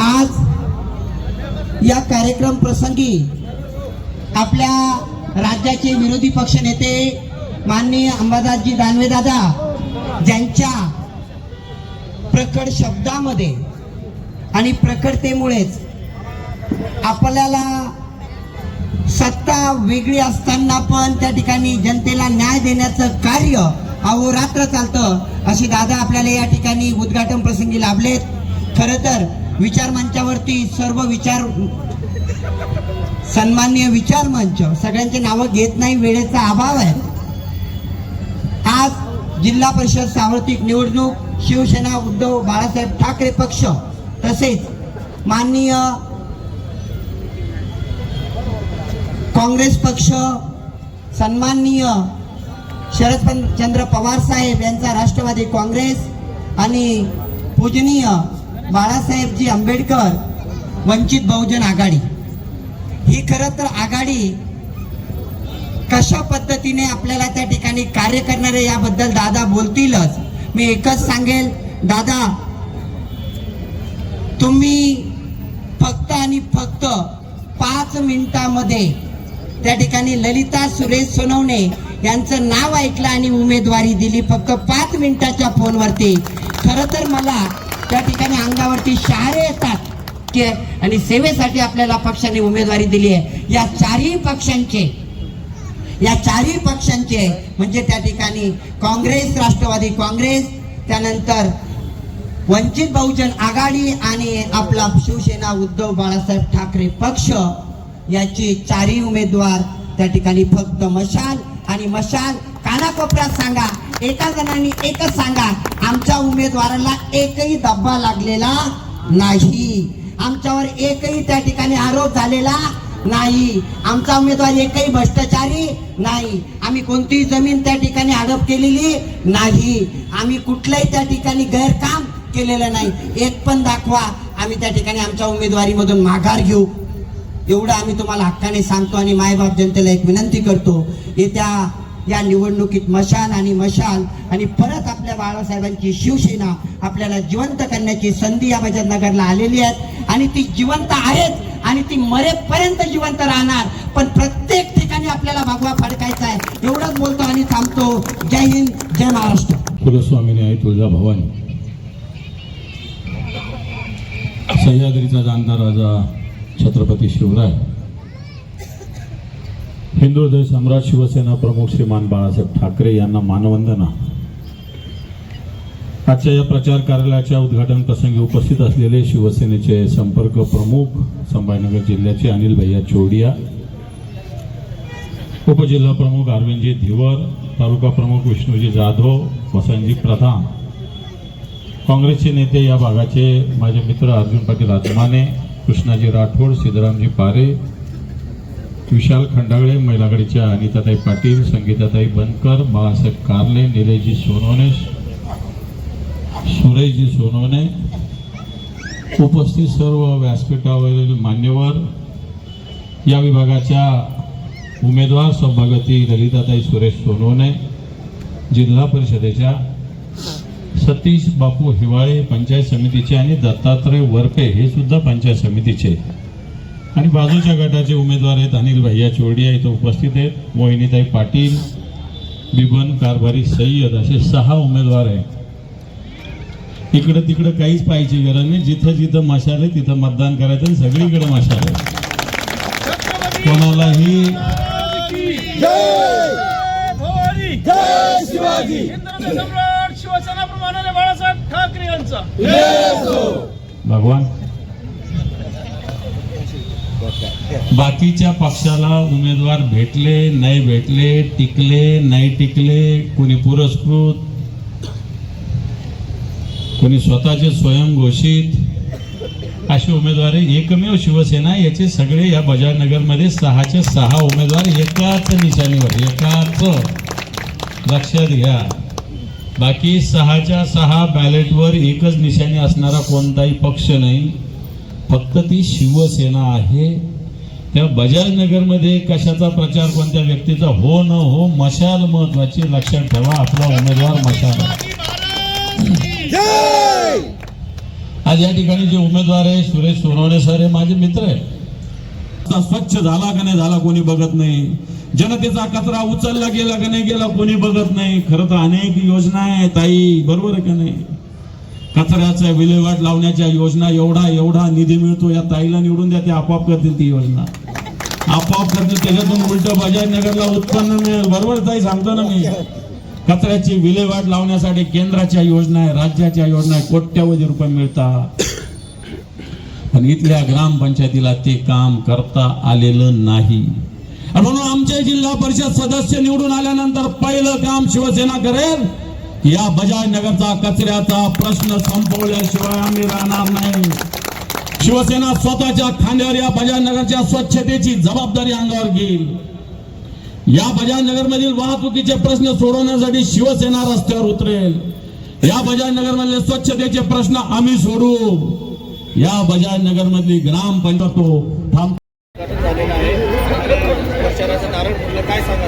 आज या कार्यक्रम प्रसंगी आपल्या राज्याचे विरोधी पक्ष नेते माननीय अंबादासजी दानवेदादा ज्यांच्या प्रकट शब्दामध्ये आणि प्रकटतेमुळेच आपल्याला सत्ता वेगळी असताना पण त्या ठिकाणी जनतेला न्याय देण्याचं कार्य अहोरात्र चालतं अशी दादा आपल्याला या ठिकाणी उद्घाटन प्रसंगी लाभलेत. खरं तर विचार मंचावरती सर्व विचार सन्मान्य विचार मंच सगळ्यांची नावं घेत नाही वेळेचा अभाव आहे. आज जिल्हा परिषद सार्वत्रिक निवडणूक शिवसेना उद्धव बाळासाहेब ठाकरे पक्ष तसेच माननीय काँग्रेस पक्ष सन्माननीय शरदचंद्र पवार साहेब यांचा राष्ट्रवादी काँग्रेस आणि पूजनीय बाळासाहेबजी आंबेडकर वंचित बहुजन आघाडी. ही खरं तर आघाडी कशा पद्धतीने आपल्याला त्या ठिकाणी कार्य करणारे याबद्दल दादा बोलतीलच. मी एकच सांगेल दादा तुम्ही फक्त आणि फक्त पाच मिनिटामध्ये त्या ठिकाणी ललिता सुरेश सोनवणे यांचं नाव ऐकलं आणि उमेदवारी दिली. फक्त पाच मिनिटाच्या फोनवरती. खरं तर मला त्या ठिकाणी अंगावरती शहारे येतात. की आणि सेवेसाठी आपल्याला पक्षाने उमेदवारी दिली आहे. या चारही पक्षांचे या चारही पक्षांचे म्हणजे त्या ठिकाणी काँग्रेस राष्ट्रवादी काँग्रेस त्यानंतर वंचित बहुजन आघाडी आणि आपला शिवसेना उद्धव बाळासाहेब ठाकरे पक्ष याची चारही उमेदवार त्या ठिकाणी फक्त मशाल. आणि मशाल कानाकोपऱ्यात सांगा एका जणांनी एकच सांगा आमच्या उमेदवाराला एकही धब्बा लागलेला नाही. आमच्यावर एकही त्या ठिकाणी आरोप झालेला नाही. आमचा उमेदवार एकही भ्रष्टाचारी नाही. आम्ही कोणतीही जमीन त्या ठिकाणी हडप केलेली नाही. आम्ही कुठल्याही त्या ठिकाणी गैरकाम केलेलं नाही. एक पण दाखवा आम्ही त्या ठिकाणी आमच्या उमेदवारीमधून माघार घेऊ. एवढं आम्ही तुम्हाला हक्काने सांगतो आणि मायबाप जनतेला एक विनंती करतो. येत्या या निवडणुकीत मशाल आणि मशाल आणि परत आपल्या बाळासाहेबांची शिवसेना आपल्याला जिवंत करण्याची संधी या नगरला आलेली आहे आणि ती जिवंत आहेत आणि ती मरेपर्यंत जिवंत राहणार. पण प्रत्येक ठिकाणी आपल्याला भगवा फडकायचा आहे. एवढंच बोलतो आणि थांबतो. जय हिंद जय महाराष्ट्र. कुलस्वामीने आई तुळजा भवानी. सह्याद्रीचा जाणता राजा छत्रपती शिवराय. हिंदू हृदय सम्राट शिवसेना प्रमुख श्रीमान बाळासाहेब ठाकरे यांना मानवंदना. आजच्या या प्रचार कार्यालयाच्या उद्घाटन प्रसंगी उपस्थित असलेले शिवसेनेचे संपर्क प्रमुख संभाजीनगर जिल्ह्याचे अनिल भैया चोडिया उपजिल्हा प्रमुख अरविंदजी धिवर तालुका प्रमुख विष्णूजी जाधव वसंतजी प्रधान. काँग्रेसचे नेते या भागाचे माझे मित्र अर्जुन पाटील आत्माने कृष्णाजी राठोड सिद्धरामजी पारे विशाल खंडागळे महिला अनिताताई पाटील संगीताताई बनकर बाळासाहेब कारले निलेजी सोनवणे सुरेशजी सोनवणे. उपस्थित सर्व व्यासपीठावरील मान्यवर या विभागाच्या उमेदवार सौभागती ललिताताई सुरेश सोनवणे जिल्हा परिषदेच्या सतीश बापू हिवाळे पंचायत समितीचे आणि दत्तात्रय वरपे हे सुद्धा पंचायत समितीचे. आणि बाजूच्या गटाचे उमेदवार आहेत अनिल भैया चोरडिया इथं उपस्थित आहेत. मोहिनीताई पाटील बिबन कारभारी सय्यद असे सहा उमेदवार आहेत. इकडं तिकडं काहीच पाहायची गरज नाही. जिथं जिथं मशाल आहे तिथं मतदान करायचं आणि सगळीकडे मशाल आहे. कोणालाही भगवान. बाकीच्या पक्षाला उमेदवार भेटले नाही भेटले टिकले नाही टिकले कोणी पुरस्कृत कोणी स्वतःचे स्वयंघोषित असे उमेदवार एकमेव शिवसेना याचे सगळे या बजाजनगरमध्ये सहाचे सहा उमेदवार एकाच निशाणीवर एकाच लक्षात घ्या. बाकी सहाच्या सहा बॅलेटवर एकच निशाणी असणारा कोणताही पक्ष नाही फक्त ती शिवसेना आहे. त्या बजाजनगरमध्ये कशाचा प्रचार कोणत्या व्यक्तीचा हो न हो मशाल महत्वाची लक्षात ठेवा. आपला उमेदवार मशाल. आज या ठिकाणी जे उमेदवार आहे सुरेश सोनवणे सर हे माझे मित्र आहे स्वच्छ झाला का नाही झाला कोणी बघत नाही. जनतेचा कचरा उचलला गेला का नाही गेला कोणी बघत नाही. खरं तर अनेक योजना आहे ताई. बरोबर आहे का नाही? कचऱ्याचा विल्हेवाट लावण्याच्या योजना एवढा एवढा निधी मिळतो या ताईला निवडून द्या ते आपोआप करतील ती योजना. आपोआप करतील त्याच्यातून उलट बजाज नगरला उत्पन्न मिळेल. बरोबर ताई सांगतो ना मी. कचऱ्याची विल्हेवाट लावण्यासाठी केंद्राच्या योजना आहे राज्याच्या योजना आहे कोट्यावधी रुपये मिळतात. पण इथल्या ग्रामपंचायतीला ते काम करता आलेलं नाही. आणि म्हणून आमचे जिल्हा परिषद सदस्य निवडून आल्यानंतर पहिलं काम शिवसेना करेल. या बजाज नगरचा कचऱ्याचा प्रश्न संपवल्याशिवाय आम्ही राहणार नाही. शिवसेना स्वतःच्या खांद्यावर या बजाज नगरच्या स्वच्छतेची जबाबदारी अंगावर घेईल. या बजाज नगर मधील वाहतुकीचे प्रश्न सोडवण्यासाठी शिवसेना रस्त्यावर उतरेल. या बजाज नगर मधले स्वच्छतेचे प्रश्न आम्ही सोडू. या बजाज नगर मधली ग्रामपंचायत थांब. काय सांगा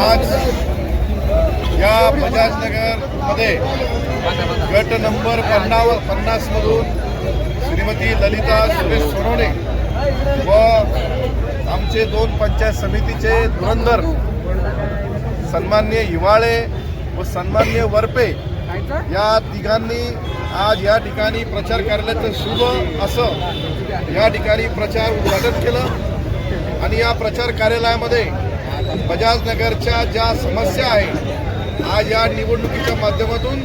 आज या बजाजनगरमध्ये गट नंबर पन्नाव पन्नासमधून श्रीमती ललिता सुरेश सोनवणे व आमचे दोन पंचायत समितीचे धुरंधर सन्मान्य हिवाळे व सन्मान्य वरपे या तिघांनी आज या ठिकाणी प्रचार कार्यालयाचं शुभ असं या ठिकाणी प्रचार उद्घाटन केलं. आणि या प्रचार कार्यालयामध्ये बजाजनगरच्या ज्या समस्या आहेत आज या निवडणुकीच्या माध्यमातून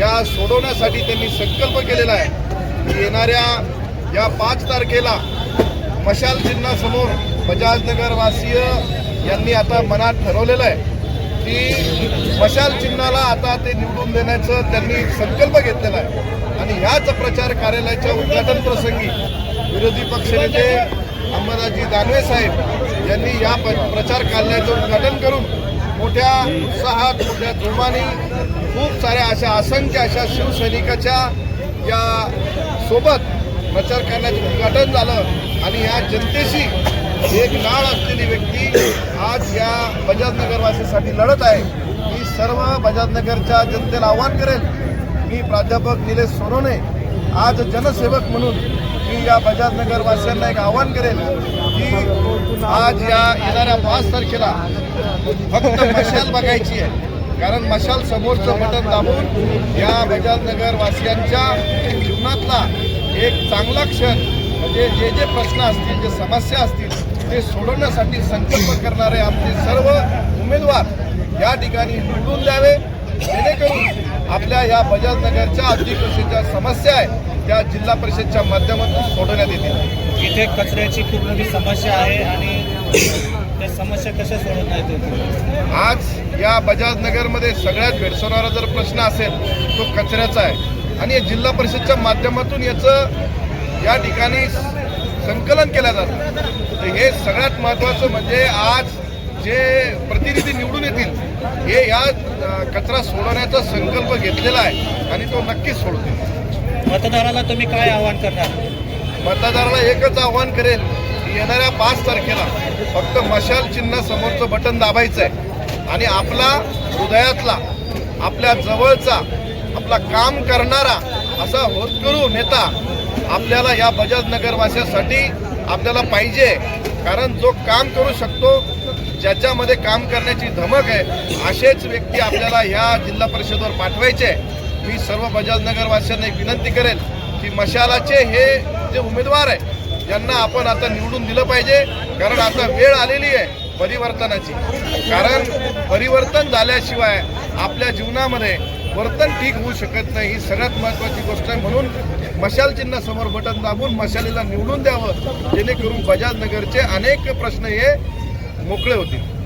या सोडवण्यासाठी त्यांनी संकल्प केलेला आहे येणाऱ्या या पाच तारखेला मशाल चिन्हासमोर बजाजनगरवासीय यांनी आता मनात ठरवलेलं आहे की मशाल चिन्हाला आता ते निवडून देण्याचं त्यांनी संकल्प घेतलेला आहे. आणि ह्याच प्रचार कार्यालयाच्या उद्घाटन प्रसंगी विरोधी पक्षनेते अंबादाजी दानवे साहेब यांनी या प- प्रचार कार्यालयाचं उद्घाटन करून उत्साहात मोठ्या जोमाने खूप साऱ्या अशा असंख्य अशा शिवसैनिकाच्या या सोबत प्रचार करण्याचं उद्घाटन झालं. आणि या जनतेशी एक नाळ असलेली व्यक्ती आज या बजाजनगरवासीसाठी लढत आहे. मी सर्व बजाजनगरच्या जनतेला आव्हान करेल मी प्राध्यापक निलेश सोनवणे आज जनसेवक म्हणून मी या बजाजनगरवासियांना एक आव्हान करेल की आज या येणाऱ्या पाच तारखेला फक्त मशाल बघायची आहे. कारण मशाल समोरचं बटन दाबून या बजाजनगर वासियांच्या जीवनातला एक चांगला क्षण म्हणजे जे जे प्रश्न असतील जे समस्या असतील ते सोडवण्यासाठी संकल्प करणारे आमचे सर्व उमेदवार या ठिकाणी निवडून द्यावे. जेणेकरून आपल्या या बजाजनगरच्या अधिकृषीच्या समस्या आहेत त्या जिल्हा परिषदच्या माध्यमातून सोडवण्यात येतील. इथे कचऱ्याची खूप मोठी समस्या आहे आणि त्या समस्या कशा सोडवता येतील? आज या बजाज नगरमध्ये सगळ्यात भेडसवणारा जर प्रश्न असेल तो कचऱ्याचा आहे. आणि या जिल्हा परिषदच्या माध्यमातून याचं या ठिकाणी संकलन केलं जातं. तर हे सगळ्यात महत्त्वाचं म्हणजे आज जे प्रतिनिधी निवडून येतील हे या कचरा सोडवण्याचा संकल्प घेतलेला आहे आणि तो नक्कीच सोडतील. मतदाराला तुम्ही काय आवाहन करणार? मतदाराला एकच आव्हान करेल की येणाऱ्या पाच तारखेला फक्त मशाल चिन्ह समोरचं बटन दाबायचं आहे आणि आपला हृदयातला आपल्या जवळचा आपला काम करणारा असा होतकरू नेता आपल्याला या बजाज नगरवासियासाठी आपल्याला पाहिजे. कारण जो काम करू शकतो ज्याच्यामध्ये काम करण्याची धमक आहे असेच व्यक्ती आपल्याला ह्या जिल्हा परिषदवर पाठवायचे आहे. मी सर्व बजाज नगरवासियांना एक विनंती करेल की मशालाचे हे जे उमेदवार आहे ज्यांना आपण आता निवडून दिलं पाहिजे कारण आता वेळ आलेली आहे परिवर्तनाची. कारण परिवर्तन झाल्याशिवाय आपल्या जीवनामध्ये वर्तन ठीक होऊ शकत नाही. ही सगळ्यात महत्त्वाची गोष्ट आहे. म्हणून मशाल चिन्हासमोर बटन दाबून मशालीला निवडून द्यावं. जेणेकरून बजाज नगरचे अनेक प्रश्न हे मोकळे होतील.